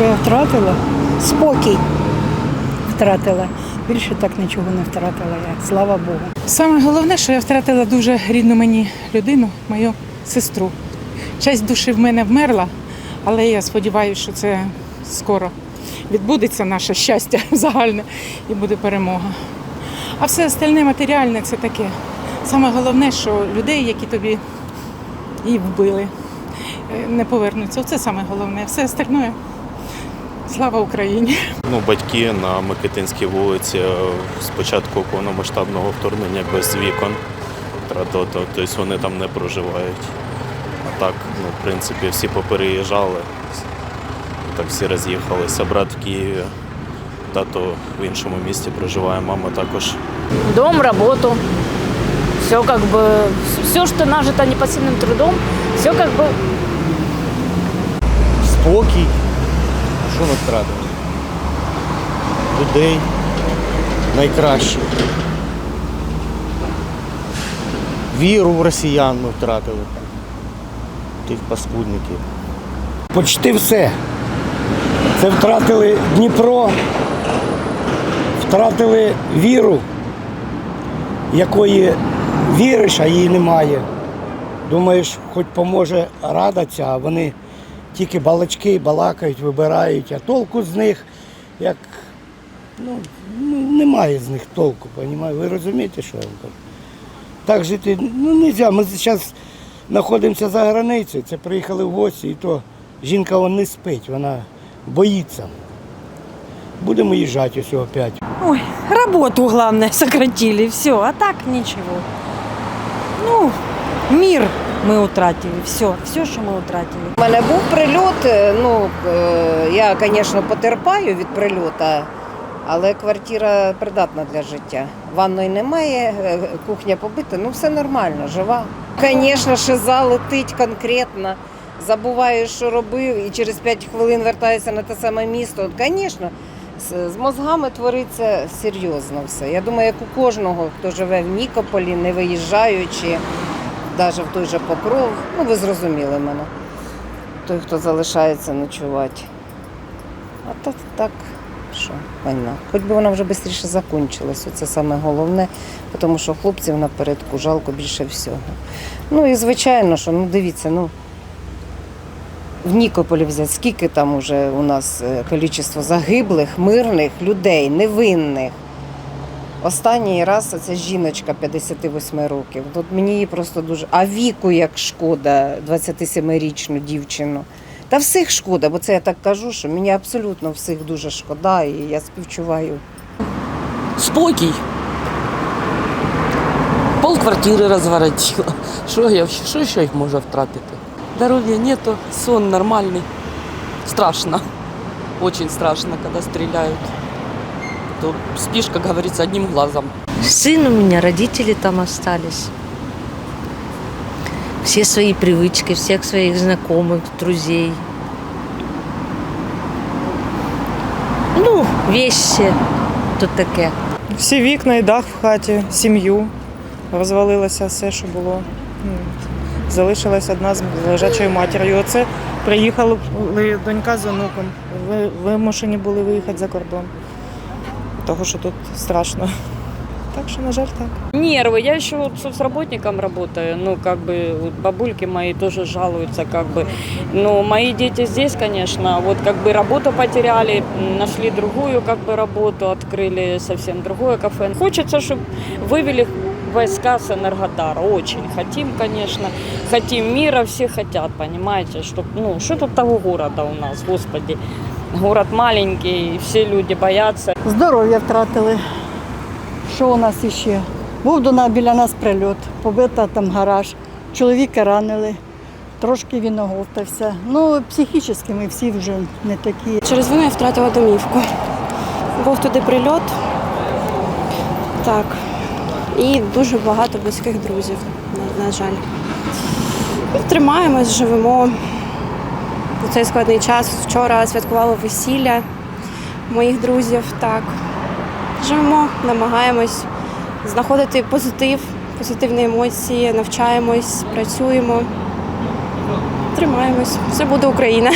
що я втратила? Спокій втратила. Більше так нічого не втратила я. Слава Богу. Саме головне, що я втратила дуже рідну мені людину, мою сестру. Часть душі в мене вмерла, але я сподіваюся, що це скоро відбудеться наше щастя загальне і буде перемога. А все остальне матеріальне це таке. Саме головне, що людей, які тобі і вбили, е, не повернуться. Це саме головне. Все остальне. Слава Україні! Ну, батьки на Микитинській вулиці е, з початку повномасштабного вторгнення без вікон. Тратили, то- Тобто вони там не проживають. А так, ну, в принципі, всі попереїжджали. Так всі роз'їхалися. Брат в Києві, тато в іншому місті проживає, мама також. дом, работу. Все как бы, все, что нажито непосильным трудом, все как бы спокій. Що ми втратили? Людей найкраще. Віру в росіян ми втратили. Тих паскудників. Почти все. Це втратили Дніпро, втратили віру, якої віриш, а її немає. Думаєш, хоч поможе рада ця, а вони тільки балачки балакають, вибирають, а толку з них, як ну, ну, немає з них толку, понімаю? ви розумієте, що я вам кажу? Так жити ну, не можна. Ми зараз знаходимося за границею, це приїхали в гості, і то жінка вон не спить, вона боїться. Будемо їжджати ось опять. Ой, работу, главное, сократили, все, а так ничего. Ну, мир мы утратили, все, все, що ми утратили. У мене був прильот. е, Ну е, я, звісно, потерпаю від прильота, але квартира придатна для життя. Ванної немає, е, кухня побита, ну все нормально, жива. Звісно, шиза летить конкретно. Забуваєш, що робив, і через 5 хвилин вертаєшся на те саме місто. Звісно, з мозгами твориться серйозно все. Я думаю, як у кожного, хто живе в Нікополі, не виїжджаючи, навіть в той же Покров, ну ви зрозуміли мене той, хто залишається ночувати. А так, так, що, війна. Хоч би вона вже швидше закінчилась, це саме головне, тому що хлопців напередку жалко більше всього. Ну і звичайно, що ну дивіться, ну в Нікополі взяти, скільки там уже у нас е, кількість загиблих, мирних людей, невинних. Останній раз ця жіночка 58 років. Тут мені її просто дуже. А віку як шкода, 27-річну дівчину. Та всіх шкода, бо це я так кажу, що мені абсолютно всіх дуже шкода, і я співчуваю. Спокій. Пол квартири розворотила. Що я що ще їх може втратити? Здоров'я нету, сон нормальний. Страшно. Очень страшно, когда стреляют То спишь, как говорится, одним глазом. Сын у меня, родители там остались. Все свои привычки, всех своих знакомых, друзей. Ну, вещи тут таке. Всі вікна і дах в хаті, сім'ю. Розвалилося все, що було. Ну, Залишилась одна з лежачою матір'ю. Оце приїхала донька з онуком. Ви- Вимушені були виїхати за кордон. Того, що тут страшно. Так що, на жаль, так. нервы. Я еще вот соцработником работаю, ну, как бы, вот бабульки мои тоже жалуются, как бы. Но мои дети здесь, конечно, вот как бы работу потеряли, м, нашли другую, как бы, работу, открыли совсем другое кафе. Хочется, чтобы вывели войска с Энергодара. Очень хотим, конечно. Хотим мира, все хотят, понимаете, чтобы, ну, что тут того города у нас, господи. Город маленький, все люди боятся. Здоров'я втратили. Що у нас іще? Був до нас біля нас прильот, побита там гараж, чоловіка ранили, трошки він оговтався. Ну, психічно ми всі вже не такі. Через війну я втратила домівку. Був туди прильот. Так. І дуже багато близьких друзів, на, на жаль. Ну, Тримаємось, живемо. У цей складний час вчора святкувала весілля моїх друзів. Так. Живемо, намагаємось знаходити позитив, позитивні емоції, навчаємось, працюємо. Тримаємось. Все буде Україна.